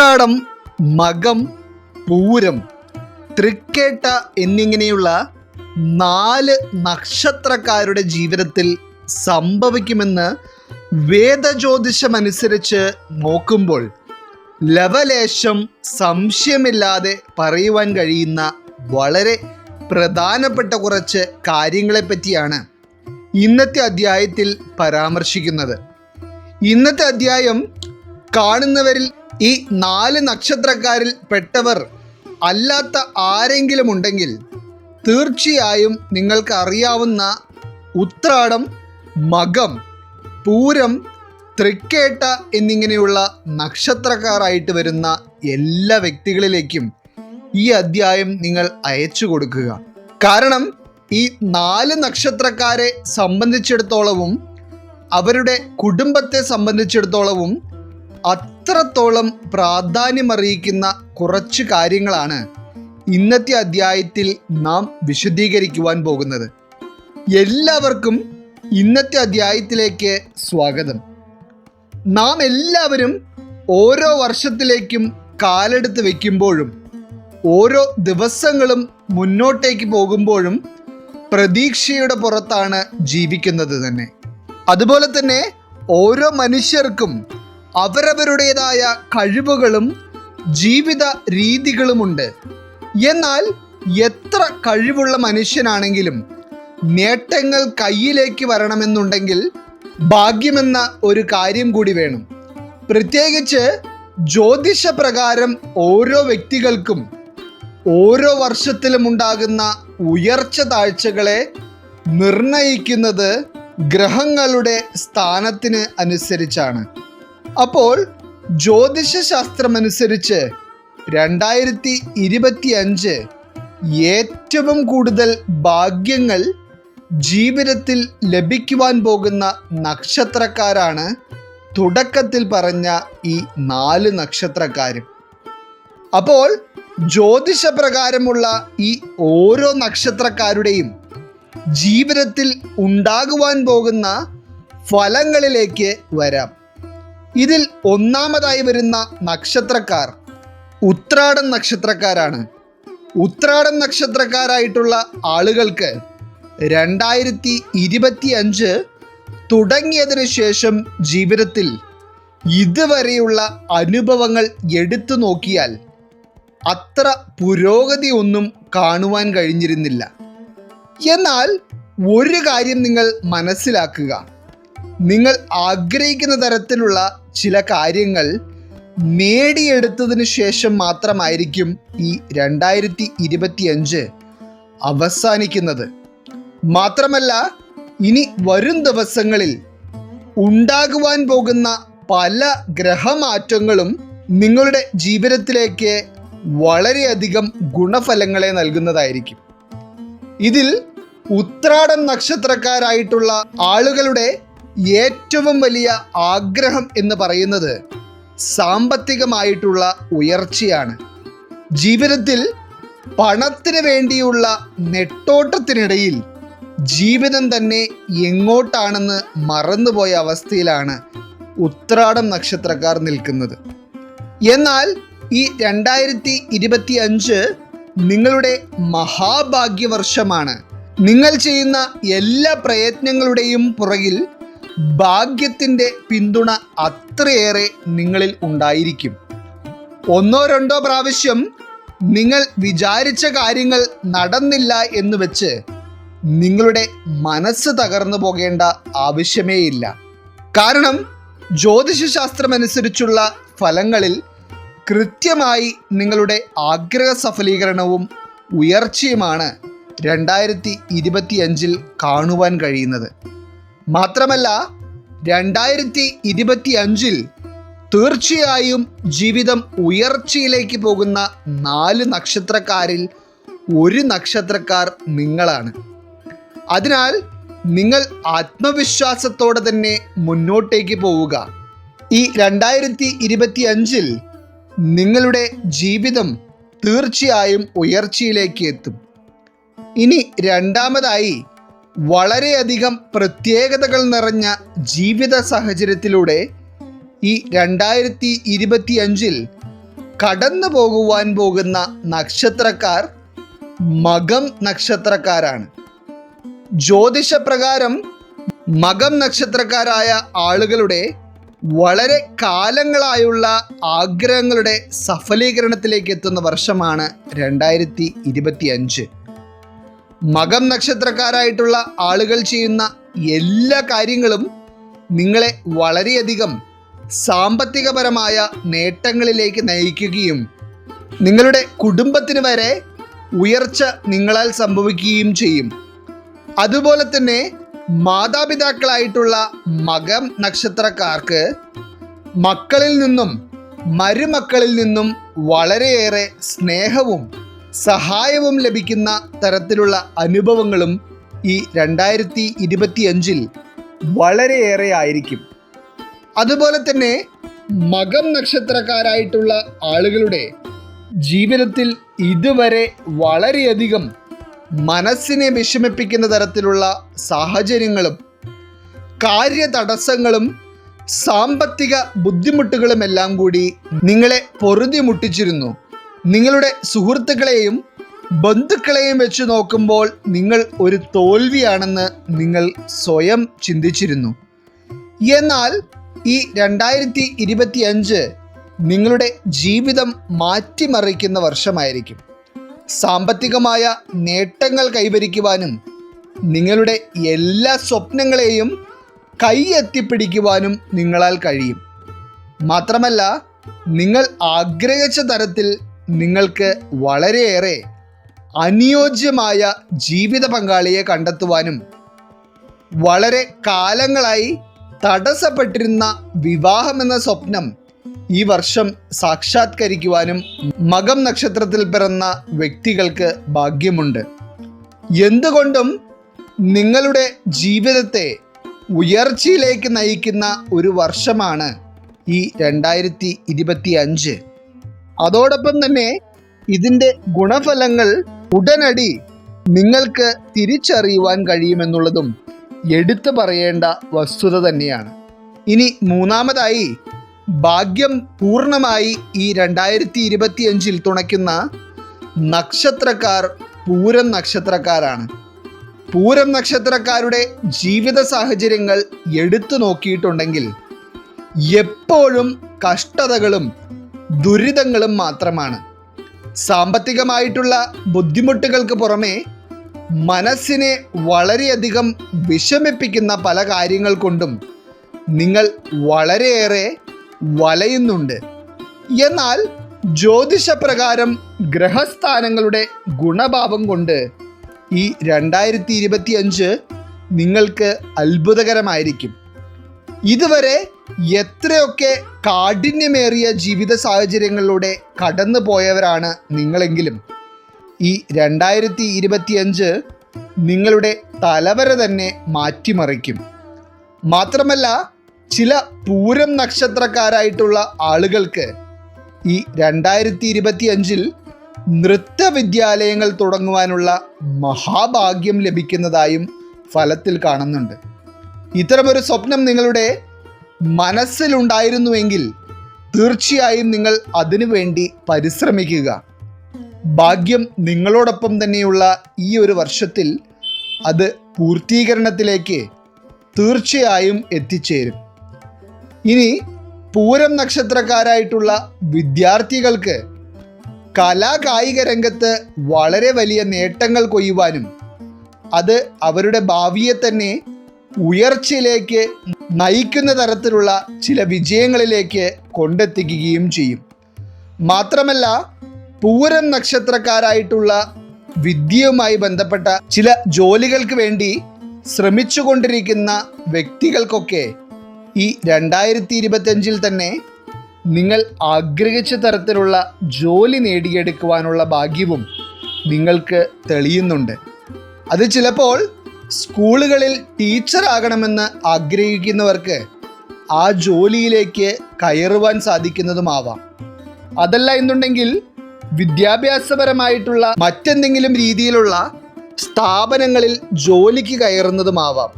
ഉത്രാടം മകം പൂരം തൃക്കേട്ട എന്നിങ്ങനെയുള്ള നാല് നക്ഷത്രക്കാരുടെ ജീവിതത്തിൽ സംഭവിക്കുമെന്ന് വേദജ്യോതിഷമനുസരിച്ച് നോക്കുമ്പോൾ ലവലേശം സംശയമില്ലാതെ പറയുവാൻ കഴിയുന്ന വളരെ പ്രധാനപ്പെട്ട കുറച്ച് കാര്യങ്ങളെപ്പറ്റിയാണ് ഇന്നത്തെ അധ്യായത്തിൽ പരാമർശിക്കുന്നത്. ഇന്നത്തെ അധ്യായം കാണുന്നവരിൽ ഈ നാല് നക്ഷത്രക്കാരിൽ പെട്ടവർ അല്ലാത്ത ആരെങ്കിലും ഉണ്ടെങ്കിൽ തീർച്ചയായും നിങ്ങൾക്ക് അറിയാവുന്ന ഉത്രാടം മകം പൂരം തൃക്കേട്ട എന്നിങ്ങനെയുള്ള നക്ഷത്രക്കാരായിട്ട് വരുന്ന എല്ലാ വ്യക്തികളിലേക്കും ഈ അധ്യായം നിങ്ങൾ അയച്ചു കൊടുക്കുക. കാരണം ഈ നാല് നക്ഷത്രക്കാരെ സംബന്ധിച്ചിടത്തോളവും അവരുടെ കുടുംബത്തെ സംബന്ധിച്ചിടത്തോളവും അത്രത്തോളം പ്രാധാന്യമറിയിക്കുന്ന കുറച്ച് കാര്യങ്ങളാണ് ഇന്നത്തെ അധ്യായത്തിൽ നാം വിശദീകരിക്കുവാൻ പോകുന്നത്. എല്ലാവർക്കും ഇന്നത്തെ അധ്യായത്തിലേക്ക് സ്വാഗതം. നാം എല്ലാവരും ഓരോ വർഷത്തിലേക്കും കാലെടുത്ത് വയ്ക്കുമ്പോഴും ഓരോ ദിവസങ്ങളും മുന്നോട്ടേക്ക് പോകുമ്പോഴും പ്രതീക്ഷയുടെ പുറത്താണ് ജീവിക്കുന്നത് തന്നെ. അതുപോലെ തന്നെ ഓരോ മനുഷ്യർക്കും അവരവരുടേതായ കഴിവുകളും ജീവിത രീതികളുമുണ്ട്. എന്നാൽ എത്ര കഴിവുള്ള മനുഷ്യനാണെങ്കിലും നേട്ടങ്ങൾ കയ്യിലേക്ക് വരണമെന്നുണ്ടെങ്കിൽ ഭാഗ്യമെന്ന ഒരു കാര്യം കൂടി വേണം. പ്രത്യേകിച്ച് ജ്യോതിഷപ്രകാരം ഓരോ വ്യക്തികൾക്കും ഓരോ വർഷത്തിലും ഉണ്ടാകുന്ന ഉയർച്ച താഴ്ചകളെ നിർണയിക്കുന്നത് ഗ്രഹങ്ങളുടെ സ്ഥാനത്തിന് അനുസരിച്ചാണ്. അപ്പോൾ ജ്യോതിഷ ശാസ്ത്രമനുസരിച്ച് രണ്ടായിരത്തി ഇരുപത്തി അഞ്ച് ഏറ്റവും കൂടുതൽ ഭാഗ്യങ്ങൾ ജീവിതത്തിൽ ലഭിക്കുവാൻ പോകുന്ന നക്ഷത്രക്കാരാണ് തുടക്കത്തിൽ പറഞ്ഞ ഈ നാല് നക്ഷത്രക്കാരും. അപ്പോൾ ജ്യോതിഷപ്രകാരമുള്ള ഈ ഓരോ നക്ഷത്രക്കാരുടെയും ജീവിതത്തിൽ ഉണ്ടാകുവാൻ പോകുന്ന ഫലങ്ങളിലേക്ക് വരാം. ഇതിൽ ഒന്നാമതായി വരുന്ന നക്ഷത്രക്കാർ ഉത്രാടം നക്ഷത്രക്കാരാണ്. ഉത്രാടം നക്ഷത്രക്കാരായിട്ടുള്ള ആളുകൾക്ക് രണ്ടായിരത്തി ഇരുപത്തി അഞ്ച് തുടങ്ങിയതിനു ശേഷം ജീവിതത്തിൽ ഇതുവരെയുള്ള അനുഭവങ്ങൾ എടുത്തു നോക്കിയാൽ അത്ര പുരോഗതി ഒന്നും കാണുവാൻ കഴിഞ്ഞിരുന്നില്ല. എന്നാൽ ഒരു കാര്യം നിങ്ങൾ മനസ്സിലാക്കുക. നിങ്ങൾ ആഗ്രഹിക്കുന്ന തരത്തിലുള്ള ചില കാര്യങ്ങൾ നേടിയെടുത്തതിന് ശേഷം മാത്രമായിരിക്കും ഈ രണ്ടായിരത്തി ഇരുപത്തിയഞ്ച് അവസാനിക്കുന്നത്. മാത്രമല്ല ഇനി വരും ദിവസങ്ങളിൽ ഉണ്ടാകുവാൻ പോകുന്ന പല ഗ്രഹമാറ്റങ്ങളും നിങ്ങളുടെ ജീവിതത്തിലേക്ക് വളരെയധികം ഗുണഫലങ്ങളെ നൽകുന്നതായിരിക്കും. ഇതിൽ ഉത്രാടം നക്ഷത്രക്കാരായിട്ടുള്ള ആളുകളുടെ ഏറ്റവും വലിയ ആഗ്രഹം എന്ന് പറയുന്നത് സാമ്പത്തികമായിട്ടുള്ള ഉയർച്ചയാണ്. ജീവിതത്തിൽ പണത്തിന് വേണ്ടിയുള്ള നെട്ടോട്ടത്തിനിടയിൽ ജീവിതം തന്നെ എങ്ങോട്ടാണെന്ന് മറന്നുപോയ അവസ്ഥയിലാണ് ഉത്രാടം നക്ഷത്രക്കാർ നിൽക്കുന്നത്. എന്നാൽ ഈ രണ്ടായിരത്തി ഇരുപത്തി അഞ്ച് നിങ്ങളുടെ മഹാഭാഗ്യവർഷമാണ്. നിങ്ങൾ ചെയ്യുന്ന എല്ലാ പ്രയത്നങ്ങളുടെയും പുറകിൽ ഭാഗ്യത്തിന്റെ പിന്തുണ അത്രയേറെ നിങ്ങളിൽ ഉണ്ടായിരിക്കും. ഒന്നോ രണ്ടോ പ്രാവശ്യം നിങ്ങൾ വിചാരിച്ച കാര്യങ്ങൾ നടന്നില്ല എന്ന് വെച്ച് നിങ്ങളുടെ മനസ്സ് തകർന്നു പോകേണ്ട ആവശ്യമേയില്ല. കാരണം ജ്യോതിഷശാസ്ത്രമനുസരിച്ചുള്ള ഫലങ്ങളിൽ കൃത്യമായി നിങ്ങളുടെ ആഗ്രഹ സഫലീകരണവും ഉയർച്ചയുമാണ് രണ്ടായിരത്തി ഇരുപത്തിയഞ്ചിൽ കാണുവാൻ കഴിയുന്നത്. മാത്രമല്ല രണ്ടായിരത്തി ഇരുപത്തി അഞ്ചിൽ തീർച്ചയായും ജീവിതം ഉയർച്ചയിലേക്ക് പോകുന്ന നാല് നക്ഷത്രക്കാരിൽ ഒരു നക്ഷത്രക്കാർ നിങ്ങളാണ്. അതിനാൽ നിങ്ങൾ ആത്മവിശ്വാസത്തോടെ തന്നെ മുന്നോട്ടേക്ക് പോവുക. ഈ രണ്ടായിരത്തി ഇരുപത്തി അഞ്ചിൽ നിങ്ങളുടെ ജീവിതം തീർച്ചയായും ഉയർച്ചയിലേക്ക് എത്തും. ഇനി രണ്ടാമതായി വളരെയധികം പ്രത്യേകതകൾ നിറഞ്ഞ ജീവിത സാഹചര്യത്തിലൂടെ ഈ രണ്ടായിരത്തി ഇരുപത്തി അഞ്ചിൽ കടന്നു പോകുവാൻ പോകുന്ന നക്ഷത്രക്കാർ മകം നക്ഷത്രക്കാരാണ്. ജ്യോതിഷപ്രകാരം മകം നക്ഷത്രക്കാരായ ആളുകളുടെ വളരെ കാലങ്ങളായുള്ള ആഗ്രഹങ്ങളുടെ സഫലീകരണത്തിലേക്ക് എത്തുന്ന വർഷമാണ് രണ്ടായിരത്തി ഇരുപത്തി അഞ്ച് മകം നക്ഷത്രക്കാരായിട്ടുള്ള ആളുകൾ ചെയ്യുന്ന എല്ലാ കാര്യങ്ങളും നിങ്ങളെ വളരെയധികം സാമ്പത്തികപരമായ നേട്ടങ്ങളിലേക്ക് നയിക്കുകയും നിങ്ങളുടെ കുടുംബത്തിന് വരെ ഉയർച്ച നിങ്ങളാൽ സംഭവിക്കുകയും ചെയ്യും. അതുപോലെ തന്നെ മാതാപിതാക്കളായിട്ടുള്ള മകം നക്ഷത്രക്കാർക്ക് മക്കളിൽ നിന്നും മരുമക്കളിൽ നിന്നും വളരെയേറെ സ്നേഹവും സഹായവും ലഭിക്കുന്ന തരത്തിലുള്ള അനുഭവങ്ങളും ഈ രണ്ടായിരത്തി ഇരുപത്തിയഞ്ചിൽ വളരെയേറെ ആയിരിക്കും. അതുപോലെ തന്നെ മകം നക്ഷത്രക്കാരായിട്ടുള്ള ആളുകളുടെ ജീവിതത്തിൽ ഇതുവരെ വളരെയധികം മനസ്സിനെ വിഷമിപ്പിക്കുന്ന തരത്തിലുള്ള സാഹചര്യങ്ങളും കാര്യതടസ്സങ്ങളും സാമ്പത്തിക ബുദ്ധിമുട്ടുകളുമെല്ലാം കൂടി നിങ്ങളെ പൊറുതി മുട്ടിച്ചിരുന്നു നിങ്ങളുടെ സുഹൃത്തുക്കളെയും ബന്ധുക്കളെയും വെച്ച് നോക്കുമ്പോൾ നിങ്ങൾ ഒരു തോൽവിയാണെന്ന് നിങ്ങൾ സ്വയം ചിന്തിച്ചിരുന്നു. എന്നാൽ ഈ രണ്ടായിരത്തി ഇരുപത്തി അഞ്ച് നിങ്ങളുടെ ജീവിതം മാറ്റിമറിക്കുന്ന വർഷമായിരിക്കും. സാമ്പത്തികമായ നേട്ടങ്ങൾ കൈവരിക്കുവാനും നിങ്ങളുടെ എല്ലാ സ്വപ്നങ്ങളെയും കൈയെത്തിപ്പിടിക്കുവാനും നിങ്ങളാൽ കഴിയും. മാത്രമല്ല നിങ്ങൾ ആഗ്രഹിച്ച തരത്തിൽ നിങ്ങൾക്ക് വളരെയേറെ അനുയോജ്യമായ ജീവിത പങ്കാളിയെ കണ്ടെത്തുവാനും വളരെ കാലങ്ങളായി തടസ്സപ്പെട്ടിരുന്ന വിവാഹമെന്ന സ്വപ്നം ഈ വർഷം സാക്ഷാത്കരിക്കുവാനും മകം നക്ഷത്രത്തിൽ പിറന്ന വ്യക്തികൾക്ക് ഭാഗ്യമുണ്ട്. എന്തുകൊണ്ടും നിങ്ങളുടെ ജീവിതത്തെ ഉയർച്ചയിലേക്ക് നയിക്കുന്ന ഒരു വർഷമാണ് ഈ രണ്ടായിരത്തി ഇരുപത്തി അഞ്ച് അതോടൊപ്പം തന്നെ ഇതിന്റെ ഗുണഫലങ്ങൾ ഉടനടി നിങ്ങൾക്ക് തിരിച്ചറിയുവാൻ കഴിയുമെന്നുള്ളതും എടുത്തു പറയേണ്ട വസ്തുത തന്നെയാണ്. ഇനി മൂന്നാമതായി ഭാഗ്യം പൂർണമായി ഈ രണ്ടായിരത്തി ഇരുപത്തിയഞ്ചിൽ തുണയ്ക്കുന്ന നക്ഷത്രക്കാർ പൂരം നക്ഷത്രക്കാരാണ്. പൂരം നക്ഷത്രക്കാരുടെ ജീവിത സാഹചര്യങ്ങൾ എടുത്തു നോക്കിയിട്ടുണ്ടെങ്കിൽ എപ്പോഴും കഷ്ടതകളും ദുരിതങ്ങളും മാത്രമാണ്. സാമ്പത്തികമായിട്ടുള്ള ബുദ്ധിമുട്ടുകൾക്ക് പുറമേ മനസ്സിനെ വളരെയധികം വിഷമിപ്പിക്കുന്ന പല കാര്യങ്ങൾ കൊണ്ടും നിങ്ങൾ വളരെയേറെ വലയുന്നുണ്ട്. എന്നാൽ ജ്യോതിഷപ്രകാരം ഗ്രഹസ്ഥാനങ്ങളുടെ ഗുണഭാവം കൊണ്ട് ഈ രണ്ടായിരത്തി ഇരുപത്തി അഞ്ച് നിങ്ങൾക്ക് അത്ഭുതകരമായിരിക്കും. ഇതുവരെ എത്രയൊക്കെ കാഠിന്യമേറിയ ജീവിത സാഹചര്യങ്ങളിലൂടെ കടന്നു പോയവരാണ് നിങ്ങളെങ്കിലും. ഈ രണ്ടായിരത്തി ഇരുപത്തിയഞ്ച് നിങ്ങളുടെ തലവര തന്നെ മാറ്റിമറിക്കും. മാത്രമല്ല ചില പൂരം നക്ഷത്രക്കാരായിട്ടുള്ള ആളുകൾക്ക് ഈ രണ്ടായിരത്തി ഇരുപത്തി അഞ്ചിൽ നൃത്തവിദ്യാലയങ്ങൾ തുടങ്ങുവാനുള്ള മഹാഭാഗ്യം ലഭിക്കുന്നതായും ഫലത്തിൽ കാണുന്നുണ്ട്. ഇത്തരമൊരു സ്വപ്നം നിങ്ങളുടെ മനസ്സിലുണ്ടായിരുന്നുവെങ്കിൽ തീർച്ചയായും നിങ്ങൾ അതിനുവേണ്ടി പരിശ്രമിക്കുക. ഭാഗ്യം നിങ്ങളോടൊപ്പം തന്നെയുള്ള ഈ ഒരു വർഷത്തിൽ അത് പൂർത്തീകരണത്തിലേക്ക് തീർച്ചയായും എത്തിച്ചേരും. ഇനി പൂരം നക്ഷത്രക്കാരായിട്ടുള്ള വിദ്യാർത്ഥികൾക്ക് കലാകായിക രംഗത്ത് വളരെ വലിയ നേട്ടങ്ങൾ കൊയ്യുവാനും അത് അവരുടെ ഭാവിയെ തന്നെ ഉയർച്ചയിലേക്ക് നയിക്കുന്ന തരത്തിലുള്ള ചില വിജയങ്ങളിലേക്ക് കൊണ്ടെത്തിക്കുകയും ചെയ്യും. മാത്രമല്ല പൂരം നക്ഷത്രക്കാരായിട്ടുള്ള വിദ്യയുമായി ബന്ധപ്പെട്ട ചില ജോലികൾക്ക് വേണ്ടി ശ്രമിച്ചുകൊണ്ടിരിക്കുന്ന വ്യക്തികൾക്കൊക്കെ ഈ രണ്ടായിരത്തി ഇരുപത്തഞ്ചിൽ തന്നെ നിങ്ങൾ ആഗ്രഹിച്ച തരത്തിലുള്ള ജോലി നേടിയെടുക്കുവാനുള്ള ഭാഗ്യവും നിങ്ങൾക്ക് തെളിയുന്നുണ്ട്. അത് ചിലപ്പോൾ സ്കൂളുകളിൽ ടീച്ചറാകണമെന്ന് ആഗ്രഹിക്കുന്നവർക്ക് ആ ജോലിയിലേക്ക് കയറുവാൻ സാധിക്കുന്നതുമാവാം. അതല്ല എന്നുണ്ടെങ്കിൽ വിദ്യാഭ്യാസപരമായിട്ടുള്ള മറ്റെന്തെങ്കിലും രീതിയിലുള്ള സ്ഥാപനങ്ങളിൽ ജോലിക്ക് കയറുന്നതുമാവാം.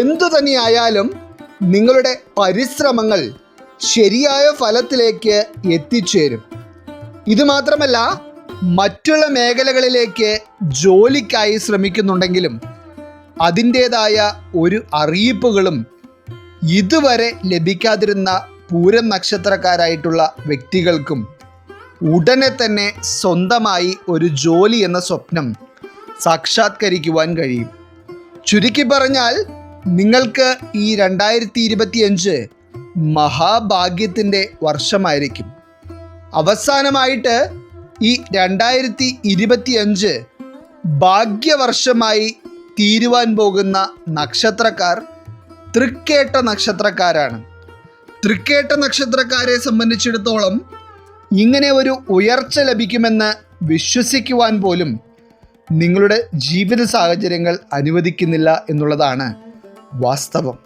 എന്തു തന്നെയായാലും നിങ്ങളുടെ പരിശ്രമങ്ങൾ ശരിയായ ഫലത്തിലേക്ക് എത്തിച്ചേരും. ഇത് മാത്രമല്ല മറ്റുള്ള മേഖലകളിലേക്ക് ജോലിക്കായി ശ്രമിക്കുന്നുണ്ടെങ്കിലും അതിന്റേതായ ഒരു അറിയിപ്പുകളും ഇതുവരെ ലഭിക്കാതിരുന്ന പൂരം നക്ഷത്രക്കാരായിട്ടുള്ള വ്യക്തികൾക്കും ഉടനെ തന്നെ സ്വന്തമായി ഒരു ജോലി എന്ന സ്വപ്നം സാക്ഷാത്കരിക്കുവാൻ കഴിയും. ചുരുക്കി പറഞ്ഞാൽ നിങ്ങൾക്ക് ഈ രണ്ടായിരത്തി ഇരുപത്തിയഞ്ച് മഹാഭാഗ്യത്തിന്റെ വർഷമായിരിക്കും. അവസാനമായിട്ട് ഈ രണ്ടായിരത്തി ഇരുപത്തിയഞ്ച് ഭാഗ്യവർഷമായി തീരുവാൻ പോകുന്ന നക്ഷത്രക്കാർ തൃക്കേട്ട നക്ഷത്രക്കാരാണ്. തൃക്കേട്ട നക്ഷത്രക്കാരെ സംബന്ധിച്ചിടത്തോളം ഇങ്ങനെ ഒരു ഉയർച്ച ലഭിക്കുമെന്ന് വിശ്വസിക്കുവാൻ പോലും നിങ്ങളുടെ ജീവിത സാഹചര്യങ്ങൾ അനുവദിക്കുന്നില്ല എന്നുള്ളതാണ് വാസ്തവം.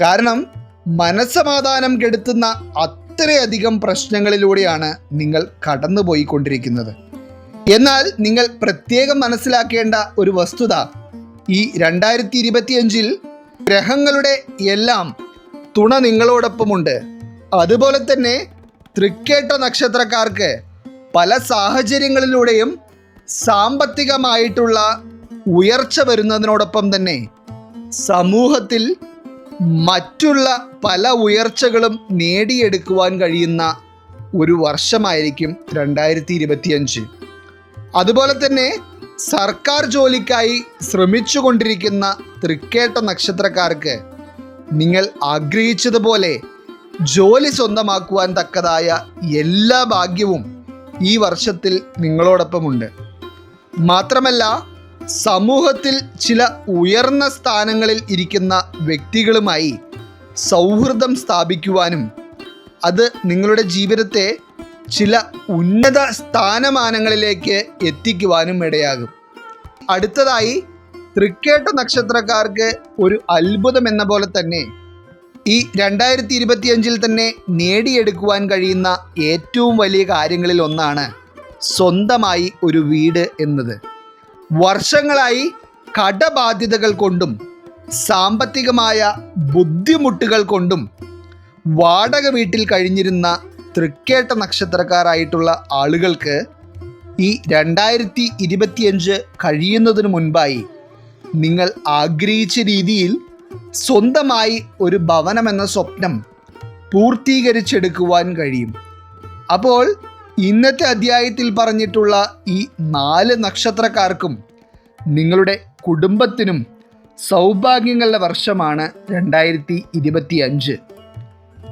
കാരണം മനസ്സമാധാനം കെടുത്തുന്ന അത്രയധികം പ്രശ്നങ്ങളിലൂടെയാണ് നിങ്ങൾ കടന്നുപോയിക്കൊണ്ടിരിക്കുന്നത്. എന്നാൽ നിങ്ങൾ പ്രത്യേകം മനസ്സിലാക്കേണ്ട ഒരു വസ്തുത ഈ രണ്ടായിരത്തി ഇരുപത്തിയഞ്ചിൽ ഗ്രഹങ്ങളുടെ എല്ലാം തുണ നിങ്ങളോടൊപ്പമുണ്ട്. അതുപോലെ തന്നെ തൃക്കേട്ട നക്ഷത്രക്കാർക്ക് പല സാഹചര്യങ്ങളിലൂടെയും സാമ്പത്തികമായിട്ടുള്ള ഉയർച്ച വരുന്നതിനോടൊപ്പം തന്നെ സമൂഹത്തിൽ മറ്റുള്ള പല ഉയർച്ചകളും നേടിയെടുക്കുവാൻ കഴിയുന്ന ഒരു വർഷമായിരിക്കും രണ്ടായിരത്തി ഇരുപത്തിയഞ്ച് അതുപോലെ തന്നെ സർക്കാർ ജോലിക്കായി ശ്രമിച്ചു കൊണ്ടിരിക്കുന്ന തൃക്കേട്ട നക്ഷത്രക്കാർക്ക് നിങ്ങൾ ആഗ്രഹിച്ചതുപോലെ ജോലി സ്വന്തമാക്കുവാൻ തക്കതായ എല്ലാ ഭാഗ്യവും ഈ വർഷത്തിൽ നിങ്ങളോടൊപ്പമുണ്ട്. മാത്രമല്ല സമൂഹത്തിൽ ചില ഉയർന്ന സ്ഥാനങ്ങളിൽ ഇരിക്കുന്ന വ്യക്തികളുമായി സൗഹൃദം സ്ഥാപിക്കുവാനും അത് നിങ്ങളുടെ ജീവിതത്തെ ചില ഉന്നത സ്ഥാനമാനങ്ങളിലേക്ക് എത്തിക്കുവാനും ഇടയാകും. അടുത്തതായി തൃക്കേട്ട നക്ഷത്രക്കാർക്ക് ഒരു അത്ഭുതം എന്ന പോലെ തന്നെ ഈ രണ്ടായിരത്തി ഇരുപത്തിയഞ്ചിൽ തന്നെ നേടിയെടുക്കുവാൻ കഴിയുന്ന ഏറ്റവും വലിയ കാര്യങ്ങളിൽ ഒന്നാണ് സ്വന്തമായി ഒരു വീട് എന്നത്. വർഷങ്ങളായി കടബാധ്യതകൾ കൊണ്ടും സാമ്പത്തികമായ ബുദ്ധിമുട്ടുകൾ കൊണ്ടും വാടക വീട്ടിൽ കഴിഞ്ഞിരുന്ന തൃക്കേട്ട നക്ഷത്രക്കാരായിട്ടുള്ള ആളുകൾക്ക് ഈ രണ്ടായിരത്തി ഇരുപത്തിയഞ്ച് കഴിയുന്നതിന് മുൻപായി നിങ്ങൾ ആഗ്രഹിച്ച രീതിയിൽ സ്വന്തമായി ഒരു ഭവനം എന്ന സ്വപ്നം പൂർത്തീകരിച്ചെടുക്കുവാൻ കഴിയും. അപ്പോൾ ഇന്നത്തെ അധ്യായത്തിൽ പറഞ്ഞിട്ടുള്ള ഈ നാല് നക്ഷത്രക്കാർക്കും നിങ്ങളുടെ കുടുംബത്തിനും സൗഭാഗ്യങ്ങളുടെ വർഷമാണ് രണ്ടായിരത്തി ഇരുപത്തി അഞ്ച്